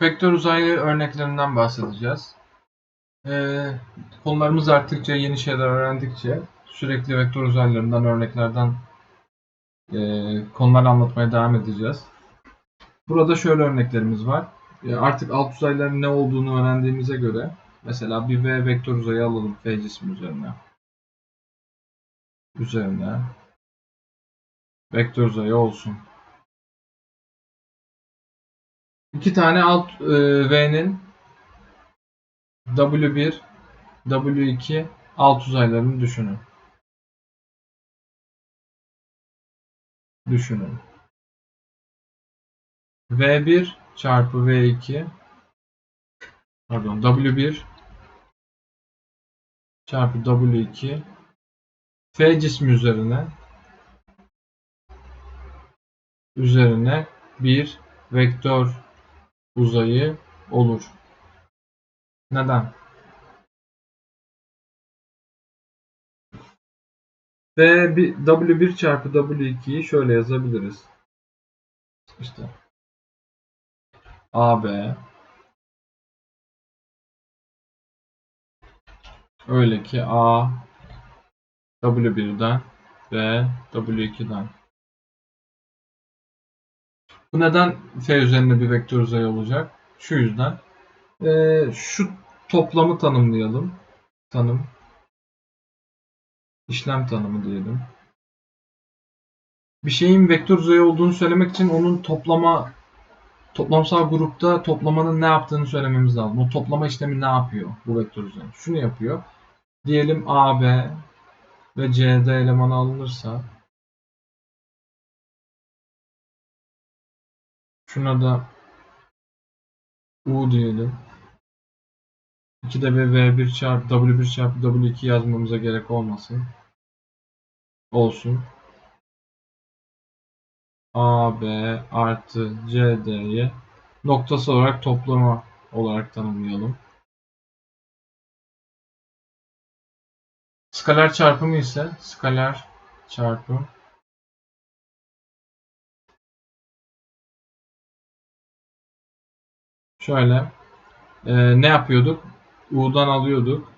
Vektör uzaylı örneklerinden bahsedeceğiz. Ee, konularımız arttıkça, yeni şeyler öğrendikçe sürekli vektör uzaylılarından, örneklerden e, konular anlatmaya devam edeceğiz. Burada şöyle örneklerimiz var. E, artık alt uzayların ne olduğunu öğrendiğimize göre mesela bir V vektör uzayı alalım F cismi üzerine. Üzerine vektör uzayı olsun. İki tane alt e, V'nin W1, W2 alt uzaylarını düşünün. Düşünün. V1 çarpı V2 pardon W1 çarpı W2 F cismi üzerine üzerine bir vektör uzayı olur. Neden? Ve bir W1 çarpı W2'yi şöyle yazabiliriz. İşte AB öyle ki A W1'den ve W2'den. Bu neden F üzerinde bir vektör uzayı olacak? Şu yüzden. Ee, şu toplamı tanımlayalım. Tanım. İşlem tanımı diyelim. Bir şeyin vektör uzayı olduğunu söylemek için onun toplama toplamsal grupta toplamanın ne yaptığını söylememiz lazım. O toplama işlemi ne yapıyor bu vektör uzayı? Şunu yapıyor. Diyelim AB ve CD elemanı alınırsa şuna da U diyelim. 2'de bir V1 çarpı W1 çarpı W2 yazmamıza gerek olmasın. Olsun. AB artı CD'ye noktası olarak toplama olarak tanımlayalım. Skaler çarpımı ise skaler çarpım şöyle e, ne yapıyorduk? U'dan alıyorduk.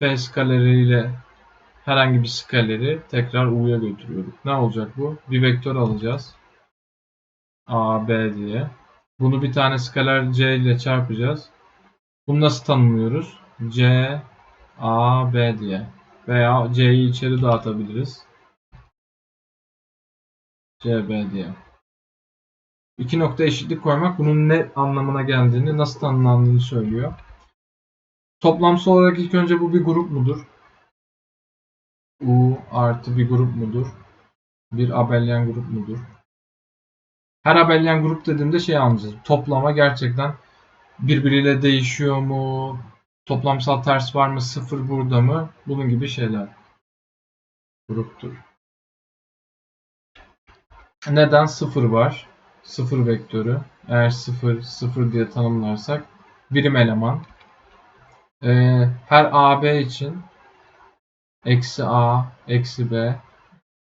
P skaleriyle herhangi bir skaleri tekrar U'ya götürüyorduk. Ne olacak bu? Bir vektör alacağız. A, B diye. Bunu bir tane skaler C ile çarpacağız. Bunu nasıl tanımlıyoruz? C, A, B diye. Veya C'yi içeri dağıtabiliriz. C, B diye. İki nokta eşitlik koymak bunun ne anlamına geldiğini, nasıl tanımlandığını söylüyor. Toplamsal olarak ilk önce bu bir grup mudur? U artı bir grup mudur? Bir abelyen grup mudur? Her abelyen grup dediğimde şey anlayacağız. Toplama gerçekten birbiriyle değişiyor mu? Toplamsal ters var mı? Sıfır burada mı? Bunun gibi şeyler. Gruptur. Neden sıfır var? Sıfır vektörü. Eğer sıfır, sıfır diye tanımlarsak birim eleman. Ee, her AB için eksi A, eksi B,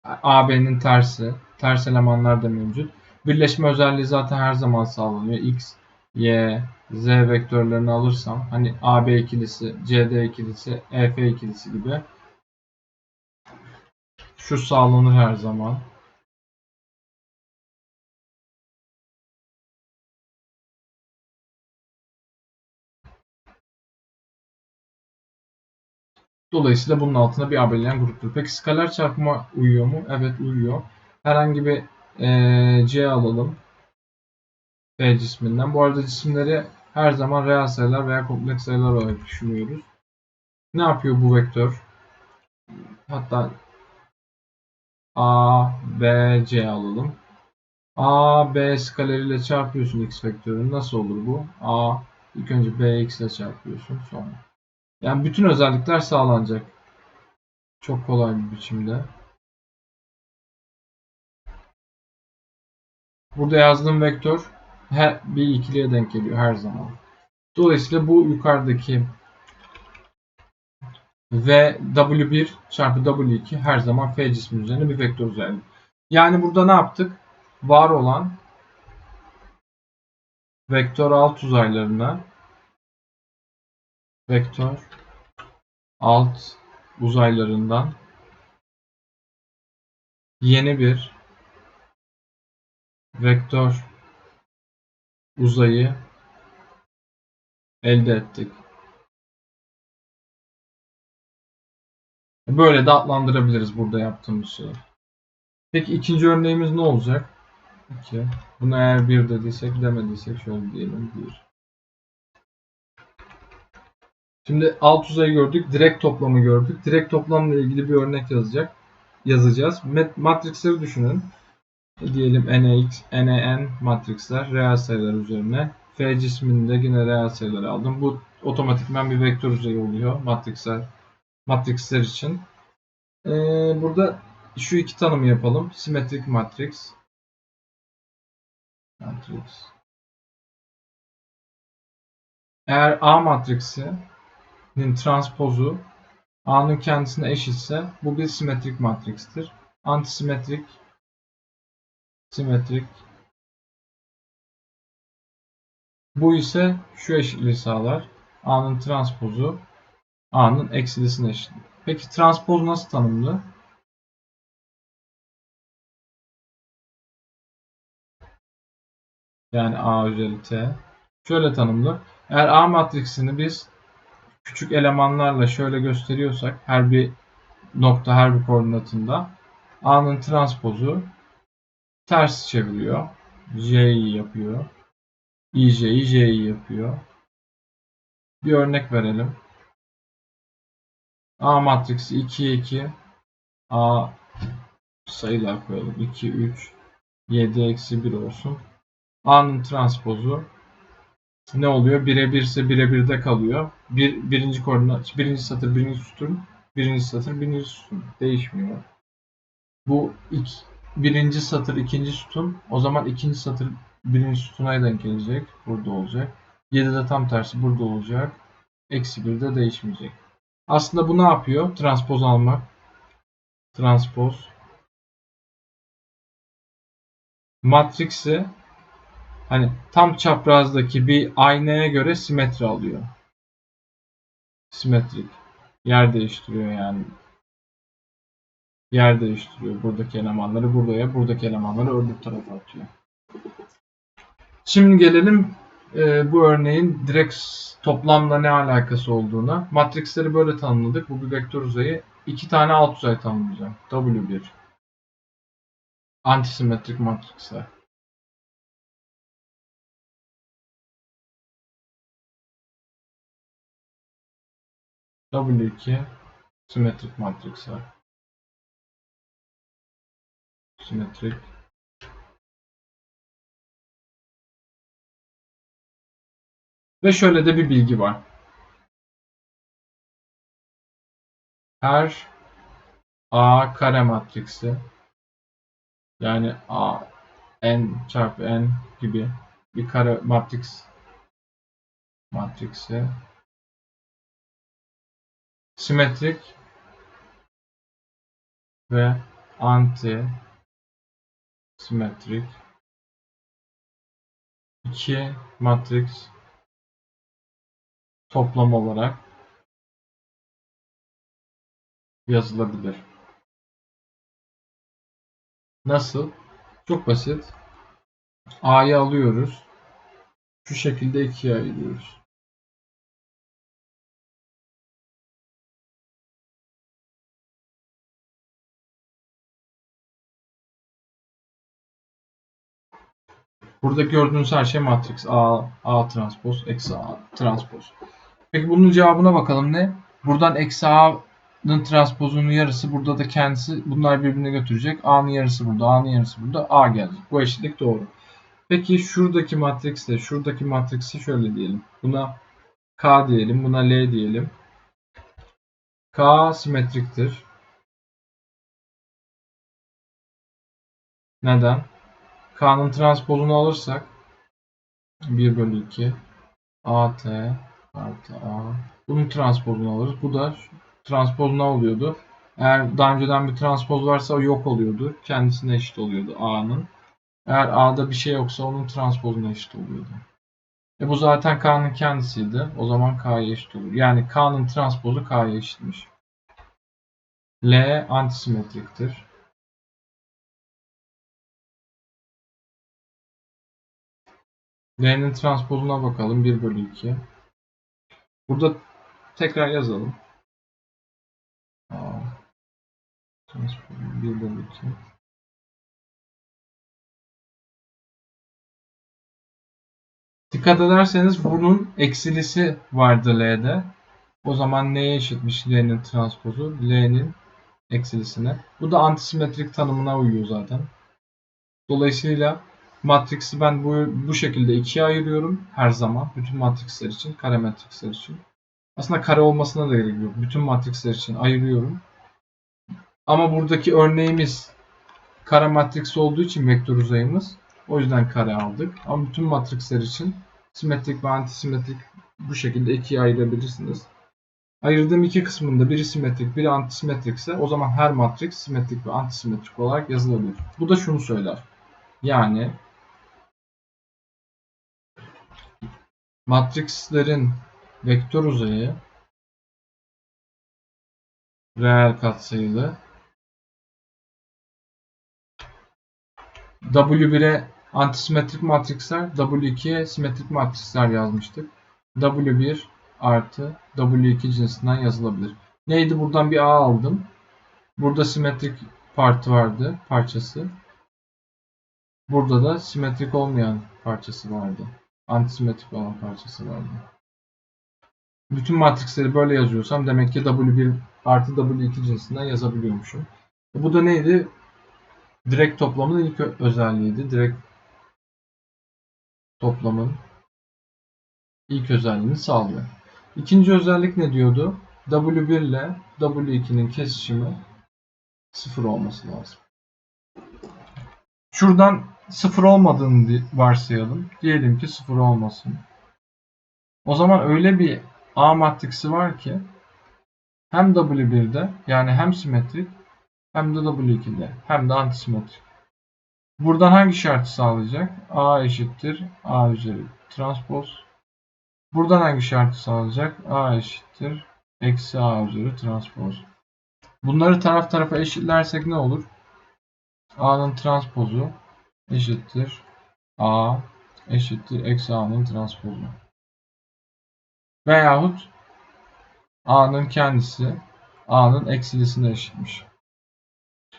AB'nin tersi, ters elemanlar da mevcut. Birleşme özelliği zaten her zaman sağlanıyor. X, Y, Z vektörlerini alırsam hani AB ikilisi, CD ikilisi, EF ikilisi gibi şu sağlanır her zaman. Dolayısıyla bunun altında bir abeliyen gruptur. Peki skaler çarpıma uyuyor mu? Evet uyuyor. Herhangi bir e, C alalım. F cisminden. Bu arada cisimleri her zaman reel sayılar veya kompleks sayılar olarak düşünüyoruz. Ne yapıyor bu vektör? Hatta A, B, C alalım. A, B skaleriyle çarpıyorsun x vektörünü. Nasıl olur bu? A, ilk önce B x ile çarpıyorsun sonra. Yani bütün özellikler sağlanacak. Çok kolay bir biçimde. Burada yazdığım vektör her bir ikiliye denk geliyor her zaman. Dolayısıyla bu yukarıdaki ve W1 çarpı W2 her zaman F cismi üzerine bir vektör uzaylı. Yani burada ne yaptık? Var olan vektör alt uzaylarına vektör alt uzaylarından yeni bir vektör uzayı elde ettik. Böyle de adlandırabiliriz burada yaptığımız şeyi. Peki ikinci örneğimiz ne olacak? 2. Bunu eğer 1 dediysek demediysek şöyle diyelim 1. Şimdi alt uzayı gördük. Direkt toplamı gördük. Direkt toplamla ilgili bir örnek yazacak. Yazacağız. Matrixleri düşünün. Diyelim NX, NN matrixler reel sayılar üzerine. F cisminde yine reel sayılar aldım. Bu otomatikman bir vektör uzayı oluyor matrixler, matrixler için. Ee, burada şu iki tanımı yapalım. Simetrik matrix. Matrix. Eğer A matriksinin transpozu A'nın kendisine eşitse bu bir simetrik matrikstir. Antisimetrik simetrik bu ise şu eşitliği sağlar. A'nın transpozu A'nın eksilisine eşit. Peki transpoz nasıl tanımlı? Yani A üzeri T. Şöyle tanımlı. Eğer A matriksini biz küçük elemanlarla şöyle gösteriyorsak her bir nokta her bir koordinatında A'nın transpozu ters çeviriyor. J'yi yapıyor. İJ'yi J'yi yapıyor. Bir örnek verelim. A matriksi 2'ye 2 A sayılar koyalım. 2, 3, 7 eksi 1 olsun. A'nın transpozu ne oluyor? Birebir ise birebirde kalıyor. Bir, birinci koordinat, birinci satır, birinci sütun, birinci satır, birinci sütun. Değişmiyor. Bu ilk, birinci satır, ikinci sütun. O zaman ikinci satır birinci sütuna denk gelecek. Burada olacak. 7'de tam tersi burada olacak. Eksi 1'de değişmeyecek. Aslında bu ne yapıyor? Transpoz almak. Transpoz. Matrix'i hani tam çaprazdaki bir aynaya göre simetri alıyor. Simetrik. Yer değiştiriyor yani. Yer değiştiriyor. Buradaki elemanları buraya, buradaki elemanları öbür tarafa atıyor. Şimdi gelelim e, bu örneğin direkt toplamla ne alakası olduğuna. Matrixleri böyle tanımladık. Bu bir vektör uzayı. İki tane alt uzay tanımlayacağım. W1. Antisimetrik matrixler. W2 simetrik matrixler. Simetrik Ve şöyle de bir bilgi var. Her A kare matriksi yani A n çarpı n gibi bir kare matrix matriksi simetrik ve anti simetrik iki matrix toplam olarak yazılabilir. Nasıl? Çok basit. A'yı alıyoruz. Şu şekilde ikiye ayırıyoruz. Burada gördüğünüz her şey matrix. A, A transpoz, eksi A transpoz. Peki bunun cevabına bakalım ne? Buradan eksi A'nın transpozunun yarısı burada da kendisi bunlar birbirine götürecek. A'nın yarısı burada, A'nın yarısı burada. A gelecek. Bu eşitlik doğru. Peki şuradaki matrisle şuradaki matriksi şöyle diyelim. Buna K diyelim, buna L diyelim. K simetriktir. Neden? K'nın transpozunu alırsak 1 bölü 2 AT artı A. Bunun transpozunu alırız. Bu da transpoz ne oluyordu? Eğer daha önceden bir transpoz varsa o yok oluyordu. Kendisine eşit oluyordu A'nın. Eğer A'da bir şey yoksa onun transpozuna eşit oluyordu. E bu zaten K'nın kendisiydi. O zaman K'ya eşit olur. Yani K'nın transpozu K'ya eşitmiş. L antisimetriktir. L'nin transpozuna bakalım. 1 bölü 2. Burada tekrar yazalım. Aa, transpoz 1 bölü 2. Dikkat ederseniz bunun eksilisi vardı L'de. O zaman neye eşitmiş L'nin transpozu? L'nin eksilisine. Bu da antisimetrik tanımına uyuyor zaten. Dolayısıyla matriksi ben bu, bu şekilde ikiye ayırıyorum her zaman. Bütün matriksler için, kare matriksler için. Aslında kare olmasına da gerek yok. Bütün matriksler için ayırıyorum. Ama buradaki örneğimiz kare matrix olduğu için vektör uzayımız o yüzden kare aldık. Ama bütün matriksler için simetrik ve antisimetrik bu şekilde ikiye ayırabilirsiniz. Ayırdığım iki kısmında biri simetrik, biri antisimetrik ise o zaman her matris simetrik ve antisimetrik olarak yazılabilir. Bu da şunu söyler. Yani matrikslerin vektör uzayı reel katsayılı W1'e antisimetrik matriksler, W2'ye simetrik matriksler yazmıştık. W1 artı W2 cinsinden yazılabilir. Neydi? Buradan bir A aldım. Burada simetrik parti vardı, parçası. Burada da simetrik olmayan parçası vardı. Antisimetrik olan parçası vardı. Bütün matriksleri böyle yazıyorsam demek ki W1 artı W2 cinsinden yazabiliyormuşum. Bu da neydi? Direkt toplamın ilk özelliğiydi. Direkt toplamın ilk özelliğini sağlıyor. İkinci özellik ne diyordu? W1 ile W2'nin kesişimi sıfır olması lazım. Şuradan sıfır olmadığını varsayalım. Diyelim ki sıfır olmasın. O zaman öyle bir A matriksi var ki hem W1'de yani hem simetrik hem de W2'de hem de antisimetrik. Buradan hangi şartı sağlayacak? A eşittir A üzeri transpose. Buradan hangi şartı sağlayacak? A eşittir eksi A üzeri transpose. Bunları taraf tarafa eşitlersek ne olur? A'nın transpozu eşittir A eşittir eksi A'nın transpozu. Veyahut A'nın kendisi A'nın eksilisine eşitmiş.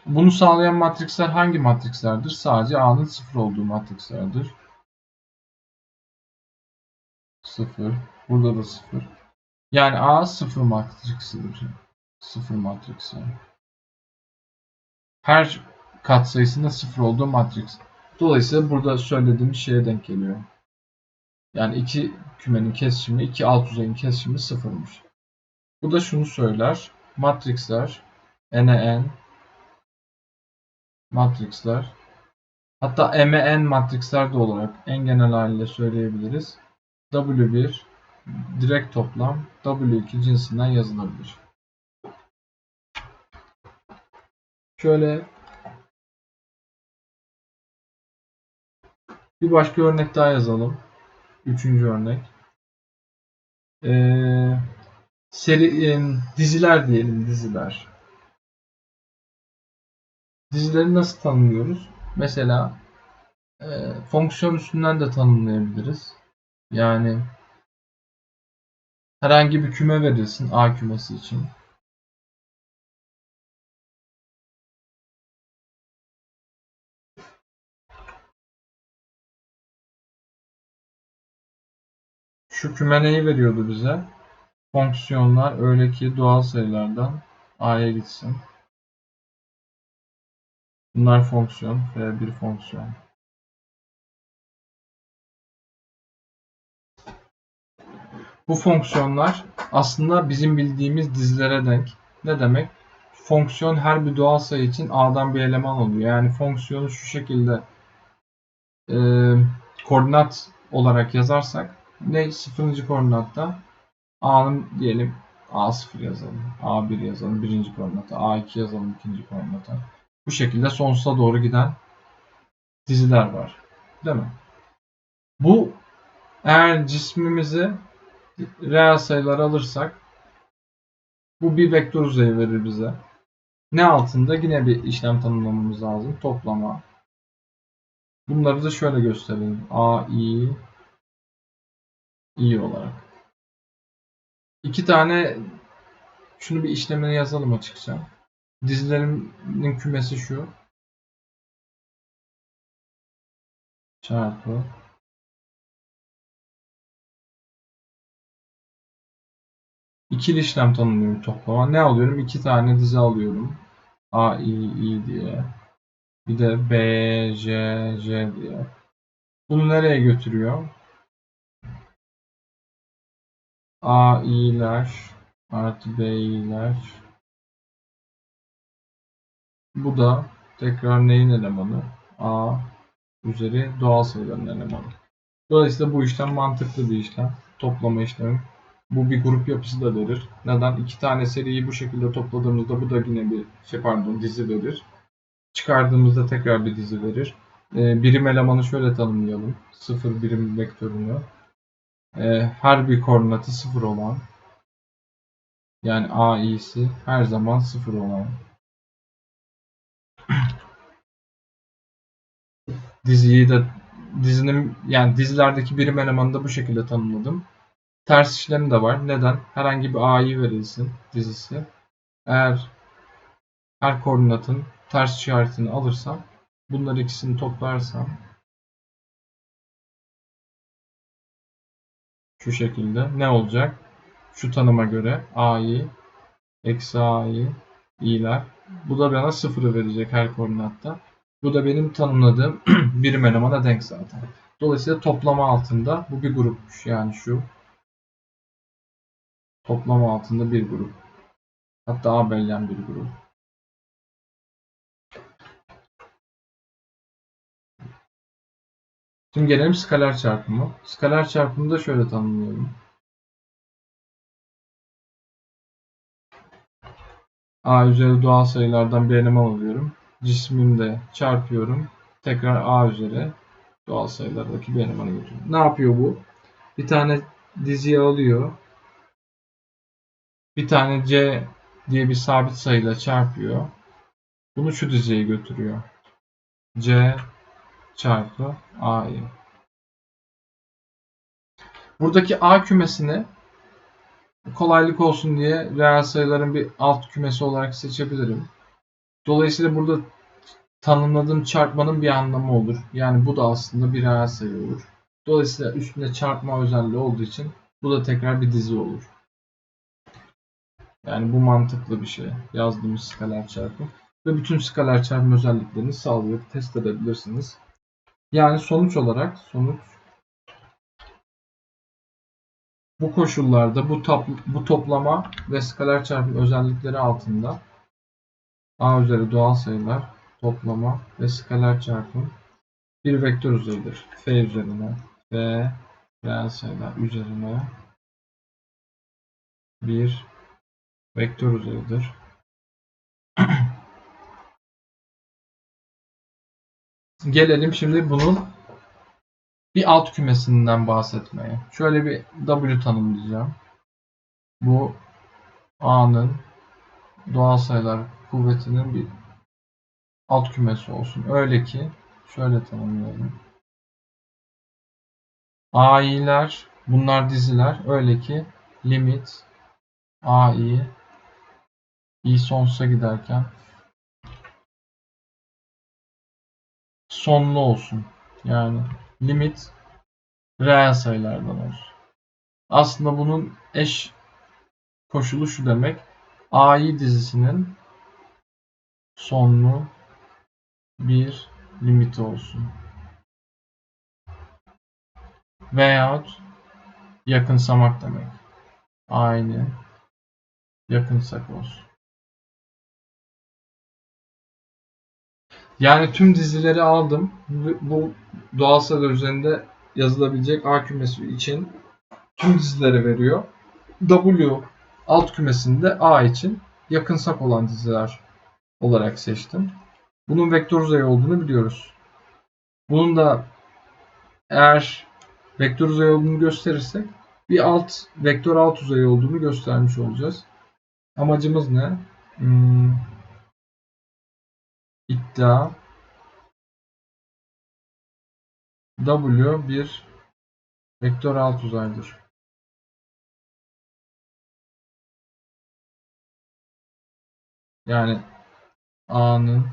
Bunu sağlayan matriksler hangi matrikslerdir? Sadece A'nın sıfır olduğu matrikslerdir. Sıfır. Burada da sıfır. Yani A sıfır matriksidir. Sıfır matriksi. Her katsayısında sıfır olduğu matriks. Dolayısıyla burada söylediğim şeye denk geliyor. Yani iki kümenin kesişimi, iki alt uzayın kesişimi sıfırmış. Bu da şunu söyler. Matriksler n'e n matriksler hatta m'e n matriksler de olarak en genel haliyle söyleyebiliriz. W1 direkt toplam W2 cinsinden yazılabilir. Şöyle bir başka örnek daha yazalım. Üçüncü örnek. Ee, seri e, diziler diyelim diziler. Dizileri nasıl tanımlıyoruz? Mesela e, fonksiyon üstünden de tanımlayabiliriz. Yani herhangi bir küme verilsin A kümesi için. Şu küme neyi veriyordu bize? Fonksiyonlar öyle ki doğal sayılardan A'ya gitsin. Bunlar fonksiyon veya bir fonksiyon. Bu fonksiyonlar aslında bizim bildiğimiz dizilere denk. Ne demek? Fonksiyon her bir doğal sayı için A'dan bir eleman oluyor. Yani fonksiyonu şu şekilde e, koordinat olarak yazarsak ne sıfırıncı koordinatta A'nın diyelim A0 yazalım. A1 yazalım birinci koordinata. A2 yazalım ikinci koordinata. Bu şekilde sonsuza doğru giden diziler var. Değil mi? Bu Eğer cismimizi reel sayılar alırsak bu bir vektör uzayı verir bize. Ne altında? Yine bir işlem tanımlamamız lazım. Toplama. Bunları da şöyle gösterelim. A, I, I olarak. İki tane şunu bir işlemini yazalım açıkça. Dizilerimin kümesi şu. Çarpı. İkili işlem tanımlıyorum toplama. Ne alıyorum? İki tane dizi alıyorum. A, I, I diye. Bir de B, J, J diye. Bunu nereye götürüyor? A, i'ler artı B, i'ler. Bu da tekrar neyin elemanı? A üzeri doğal sayıların elemanı. Dolayısıyla bu işlem mantıklı bir işlem. Toplama işlemi. Bu bir grup yapısı da verir. Neden? İki tane seriyi bu şekilde topladığımızda bu da yine bir şey pardon dizi verir. Çıkardığımızda tekrar bir dizi verir. Ee, birim elemanı şöyle tanımlayalım. Sıfır birim vektörünü. Ee, her bir koordinatı sıfır olan yani a i'si her zaman sıfır olan diziyi de dizinin yani dizilerdeki birim elemanını da bu şekilde tanımladım. Ters işlemi de var. Neden? Herhangi bir a'yı verilsin dizisi. Eğer her koordinatın ters işaretini alırsam bunları ikisini toplarsam şu şekilde ne olacak? Şu tanıma göre a'yı eksi a'yı i'ler. Bu da bana sıfırı verecek her koordinatta. Bu da benim tanımladığım birim elemana denk zaten. Dolayısıyla toplama altında bu bir grupmuş. Yani şu toplama altında bir grup. Hatta Abel'den bir grup. Şimdi gelelim skaler çarpımı. Skaler çarpımı da şöyle tanımlıyorum. A üzeri doğal sayılardan bir eleman alıyorum. Cismimde çarpıyorum. Tekrar A üzeri doğal sayılardaki bir elemanı götürüyorum. Ne yapıyor bu? Bir tane diziyi alıyor. Bir tane C diye bir sabit sayıyla çarpıyor. Bunu şu diziye götürüyor. C çarpı A'yı. Buradaki A kümesini kolaylık olsun diye reel sayıların bir alt kümesi olarak seçebilirim. Dolayısıyla burada tanımladığım çarpmanın bir anlamı olur. Yani bu da aslında bir reel sayı olur. Dolayısıyla üstünde çarpma özelliği olduğu için bu da tekrar bir dizi olur. Yani bu mantıklı bir şey. Yazdığımız skaler çarpım. Ve bütün skaler çarpım özelliklerini sağlıyor. Test edebilirsiniz. Yani sonuç olarak sonuç bu koşullarda bu, bu toplama ve skaler çarpım özellikleri altında a üzeri doğal sayılar toplama ve skaler çarpım bir vektör uzayıdır. f üzerine f reel sayılar üzerine bir vektör uzayıdır. Gelelim şimdi bunun bir alt kümesinden bahsetmeye. Şöyle bir W tanımlayacağım. Bu A'nın doğal sayılar kuvvetinin bir alt kümesi olsun. Öyle ki şöyle tanımlayalım. A'yiler bunlar diziler. Öyle ki limit AI i sonsuza giderken sonlu olsun. Yani limit reel sayılardan olsun. Aslında bunun eş koşulu şu demek. AI dizisinin sonlu bir limiti olsun. Veyahut yakınsamak demek. Aynı yakınsak olsun. Yani tüm dizileri aldım. Bu doğal sayılar üzerinde yazılabilecek A kümesi için tüm dizileri veriyor. W alt kümesinde A için yakınsak olan diziler olarak seçtim. Bunun vektör uzayı olduğunu biliyoruz. Bunun da eğer vektör uzay olduğunu gösterirsek bir alt vektör alt uzay olduğunu göstermiş olacağız. Amacımız ne? Hmm, iddia W bir vektör alt uzaydır. Yani A'nın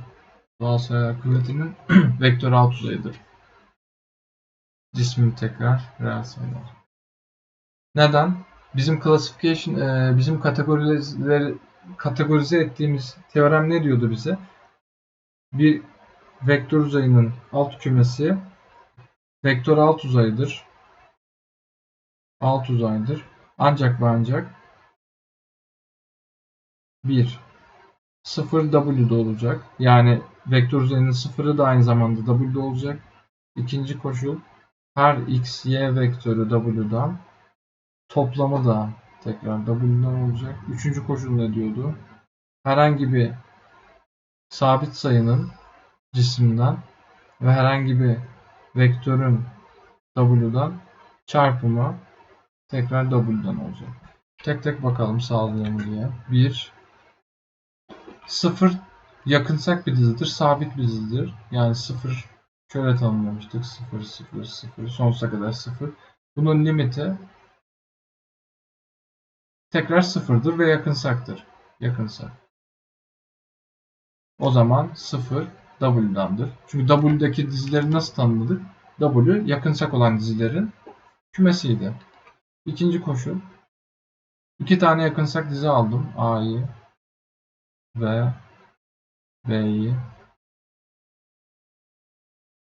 doğal kuvvetinin vektör alt uzayıdır. Cismin tekrar reel sayılar. Neden? Bizim classification, e, bizim kategorize, kategorize ettiğimiz teorem ne diyordu bize? Bir vektör uzayının alt kümesi vektör alt uzaydır. Alt uzaydır. Ancak ve ancak 1 0 W'de olacak. Yani vektör uzayının sıfırı da aynı zamanda W'de olacak. İkinci koşul her x, y vektörü W'dan toplamı da tekrar W'dan olacak. Üçüncü koşul ne diyordu? Herhangi bir sabit sayının cisimden ve herhangi bir vektörün W'dan çarpımı tekrar W'dan olacak. Tek tek bakalım sağlıyor mu diye. 1 0 yakınsak bir dizidir, sabit bir dizidir. Yani 0 şöyle tanımlamıştık. 0 0 0 sonsuza kadar 0. Bunun limiti tekrar sıfırdır ve yakınsaktır. Yakınsak. O zaman 0 W'dandır. Çünkü W'deki dizileri nasıl tanımladık? W yakınsak olan dizilerin kümesiydi. İkinci koşul. İki tane yakınsak dizi aldım. A'yı ve B'yi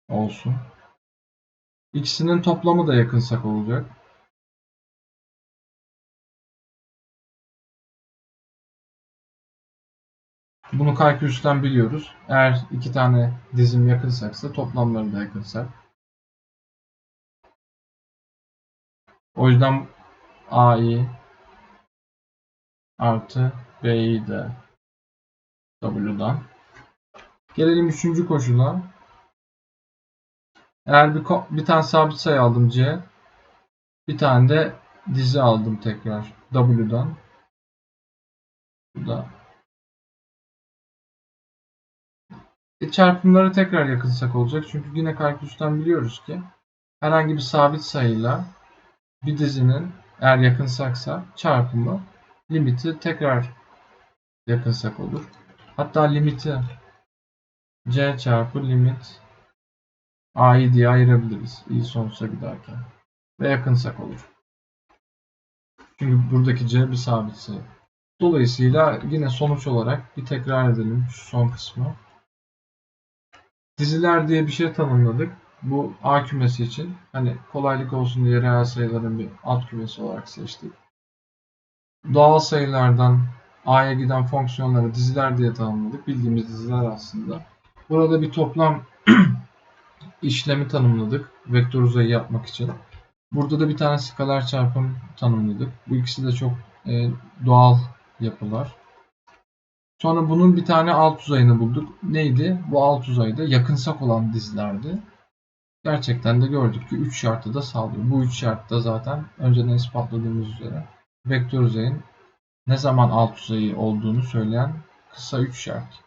olsun. İkisinin toplamı da yakınsak olacak. Bunu kalkülüsten biliyoruz. Eğer iki tane dizim yakınsaksa toplamları da yakınsak. O yüzden A'yı artı B'yi de W'dan. Gelelim üçüncü koşula. Eğer bir, bir tane sabit sayı aldım C. Bir tane de dizi aldım tekrar W'dan. Bu da E, çarpımları tekrar yakınsak olacak. Çünkü yine kalkülüsten biliyoruz ki herhangi bir sabit sayıyla bir dizinin eğer yakınsaksa çarpımı limiti tekrar yakınsak olur. Hatta limiti c çarpı limit a'yı diye ayırabiliriz. i sonsuza giderken. Ve yakınsak olur. Çünkü buradaki c bir sabit sayı. Dolayısıyla yine sonuç olarak bir tekrar edelim şu son kısmı. Diziler diye bir şey tanımladık. Bu A kümesi için. Hani kolaylık olsun diye reel sayıların bir alt kümesi olarak seçtik. Doğal sayılardan A'ya giden fonksiyonları diziler diye tanımladık. Bildiğimiz diziler aslında. Burada bir toplam işlemi tanımladık. Vektör uzayı yapmak için. Burada da bir tane skalar çarpım tanımladık. Bu ikisi de çok e, doğal yapılar. Sonra bunun bir tane alt uzayını bulduk. Neydi? Bu alt uzayda yakınsak olan dizilerdi. Gerçekten de gördük ki 3 şartı da sağlıyor. Bu 3 şart da zaten önceden ispatladığımız üzere vektör uzayın ne zaman alt uzayı olduğunu söyleyen kısa 3 şart.